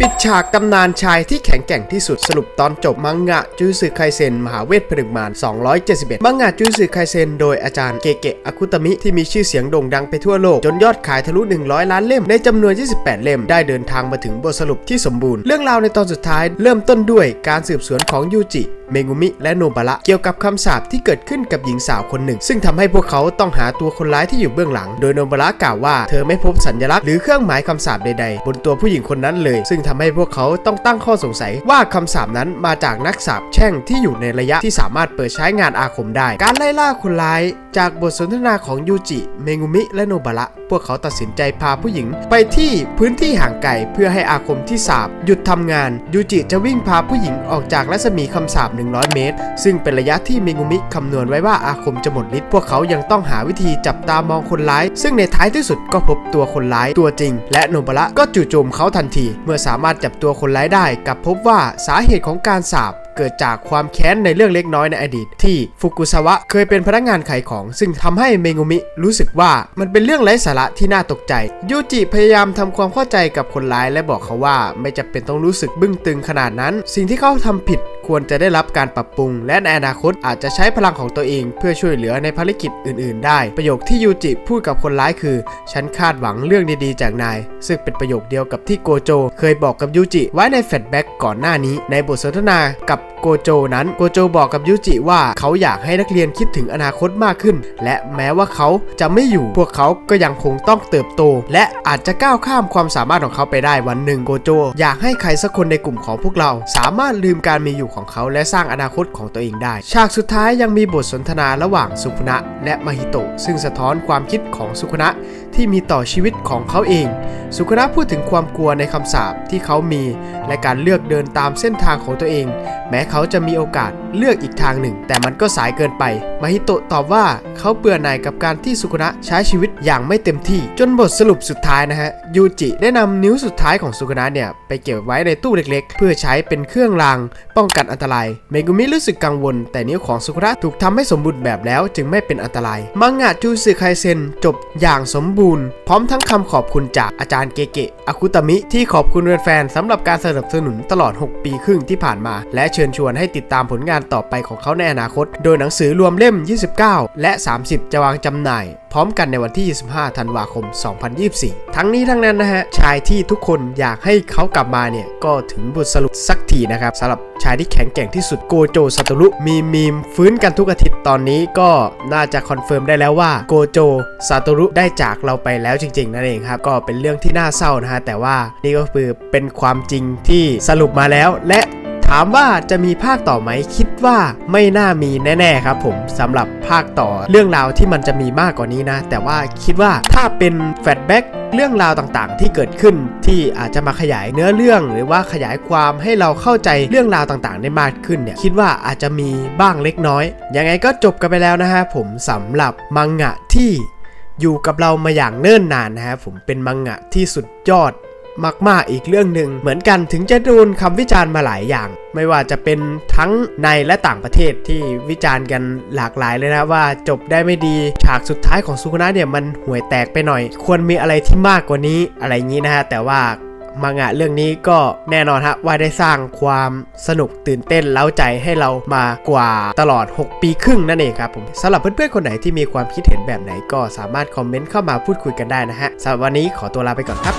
ปิดฉากตำนานชายที่แข็งแกร่งที่สุดสรุปตอนจบมังงะจูสึไคเซนมหาเวทผลึกมาร271 มังงะจูสึไคเซนโดยอาจารย์เกเกะอากุตมิที่มีชื่อเสียงโด่งดังไปทั่วโลก จนยอดขายทะลุ 100 ล้านเล่ม ในจำนวน 28 เล่ม ได้เดินทางมาถึงบทสรุปที่สมบูรณ์ เรื่องราวในตอนสุดท้ายเริ่มต้นด้วยการสืบสวนของยูจิเมงุมิและโนบาระเกี่ยวกับคำสาปที่เกิดขึ้นกับหญิงสาวคนหนึ่ง ซึ่งทำให้พวกเขาต้องหาตัวคนร้ายที่อยู่เบื้องหลัง โดยโนบาระกล่าวว่าเธอไม่พบสัญลักษณ์หรือเครื่องหมายคำสาปใดๆ บนตัวผู้หญิงคนนั้นเลย ซึ่งทำให้พวกเขาต้องตั้งข้อสงสัยว่าคำสาปนั้นมาจากนักสาปแช่งที่อยู่ในระยะที่สามารถเปิดใช้งานอาคมได้ การไล่ล่าคนร้าย จากบทสนทนาของยูจิ เมงุมิ และโนบาระพวกเขาตัดสินใจพาผู้หญิง ไปที่พื้นที่ห่างไกลเพื่อให้อาคมที่สาบหยุดทำงานยูจิจะวิ่งพาผู้หญิงออกจากรัศมีคำสาป100 เมตร ซึ่งเป็นระยะที่เมงุมิคำนวณไว้ว่าอาคมจะหมดฤทธิ์พวกเขายังต้องหาวิธีจับตามองคนร้าย ซึ่งในท้ายที่สุดก็พบตัวคนร้ายตัวจริง และโนบาระก็จู่โจมเขาทันที เมื่อสามารถจับตัวคนร้ายได้กับพบว่าสาเหตุของการสาบเกิดจากความแค้นในเรื่องเล็กน้อยในอดีต ที่ฟุกุซาวะเคยเป็นพนักงานขายของ ซึ่งทำให้เมงุมิรู้สึกว่ามันเป็นเรื่องไร้สาระที่น่าตกใจยูจิพยายามทำความเข้าใจกับคนร้ายและบอกเขาว่า ไม่จำเป็นต้องรู้สึกบึ้งตึงขนาดนั้น สิ่งที่เขาทำผิดควรจะได้รับการปรับปรุง และในอนาคตอาจจะใช้พลังของตัวเอง เพื่อช่วยเหลือในภารกิจอื่น ๆ ได้ ประโยคที่ยูจิพูดกับคนร้ายคือ ฉันคาดหวังเรื่องดีๆ จากนาย ซึ่งเป็นประโยคเดียวกับที่โกโจ เคยบอกกับยูจิไว้ในแฟลชแบ็กก่อนหน้านี้ ในบทสนทนากับโกโจนั้นโกโจบอกกับยูจิว่าเขาอยากให้นักเรียนคิดถึงอนาคตมากขึ้น และแม้ว่าเขาจะไม่อยู่ พวกเขาก็ยังคงต้องเติบโต และอาจจะก้าวข้ามความสามารถของเขาไปได้วันหนึ่งโกโจ อยากให้ใครสักคนในกลุ่มของพวกเรา สามารถลืมการมีอยู่ของเขาและสร้างอนาคตของตัวเองได้ ฉากสุดท้ายยังมีบทสนทนาระหว่างสุขุนะและมาฮิโตะซึ่งสะท้อนความคิดของสุขุนะ ที่มีต่อชีวิตของเขาเอง สุคุนะพูดถึงความกลัวในคำสาปที่เขามี และการเลือกเดินตามเส้นทางของตัวเอง แม้เขาจะมีโอกาสเลือกอีกทางหนึ่ง แต่มันก็สายเกินไปมาฮิโตะตอบว่าเขาเบื่อหน่ายกับการที่สุคุนะใช้ชีวิตอย่างไม่เต็มที่ จนบทสรุปสุดท้ายนะฮะยูจิได้นำนิ้วสุดท้ายของสุคุนะเนี่ยไปเก็บไว้ในตู้เล็กๆ เพื่อใช้เป็นเครื่องราง ป้องกันอันตราย เมกุมิรู้สึกกังวล แต่นิ้วของสุคระถูกทำให้สมบูรณ์แบบแล้วจึงไม่เป็นอันตราย มังงะจูสึไคเซนจบอย่างสมบูรณ์พร้อมทั้งคำขอบคุณจากอาจารย์เกเกะอากุตมิ ที่ขอบคุณแฟนๆสำหรับการสนับสนุนตลอด 6 ปีครึ่งที่ผ่านมา และเชิญชวนให้ติดตามผลงานต่อไปของเขาในอนาคต โดยหนังสือรวมเล่ม 29 และ 30 จะวางจำหน่าย พร้อมกันในวันที่ 25 ธันวาคม 2024 ทั้งนี้ทั้งนั้นนะฮะ ชายที่ทุกคนอยากให้เขากลับมาเนี่ย ก็ถึงบทสรุปสักทีนะครับสำหรับชายที่แข็งแกร่งที่สุดโกโจซาโตรุมีมีมฟื้นกันทุกอาทิตย์ตอนนี้ก็น่าจะคอนเฟิร์มได้แล้วว่าโกโจซาโตรุได้จากเราไปแล้วจริง ๆ นั่นเองครับ ก็เป็นเรื่องที่น่าเศร้านะฮะแต่ว่านี่ก็คือเป็นความจริงที่สรุปมาแล้วและ ถามว่าจะมีภาคต่อไหมคิดว่าไม่น่ามีแน่ๆครับผมสำหรับภาคต่อเรื่องราวที่มันจะมีมากกว่านี้นะ แต่ว่าคิดว่าถ้าเป็นแฟลชแบ็กเรื่องราวต่างๆ ที่เกิดขึ้นที่อาจจะมาขยายเนื้อเรื่อง หรือว่าขยายความให้เราเข้าใจเรื่องราวต่างๆ ได้มากขึ้นเนี่ยคิดว่าอาจจะมีบ้างเล็กน้อย ยังไงก็จบกันไปแล้วนะฮะผมสำหรับมังงะที่อยู่กับเรามาอย่างเนิ่นนานนะฮะผมเป็นมังงะที่สุดยอด มากๆอีกเรื่องหนึ่งเหมือนกันถึงจะโดนคำวิจารณ์มาหลายอย่าง ไม่ว่าจะเป็นทั้งในและต่างประเทศที่วิจารณ์กันหลากหลายเลยนะว่าจบได้ไม่ดี ฉากสุดท้ายของสุคุนะเนี่ยมันห่วยแตกไปหน่อย ควรมีอะไรที่มากกว่านี้อะไรอย่างนี้นะฮะแต่ว่า มังงะเรื่องนี้ก็แน่นอนฮะว่าได้สร้างความสนุกตื่นเต้นเล้าใจให้เรามากว่าตลอด 6 ปีครึ่งนั่นเองครับผมสำหรับเพื่อนๆคนไหนที่มีความคิดเห็นแบบไหนก็สามารถคอมเมนต์เข้ามาพูดคุยกันได้นะฮะสำหรับวันนี้ขอตัวลาไปก่อนครับ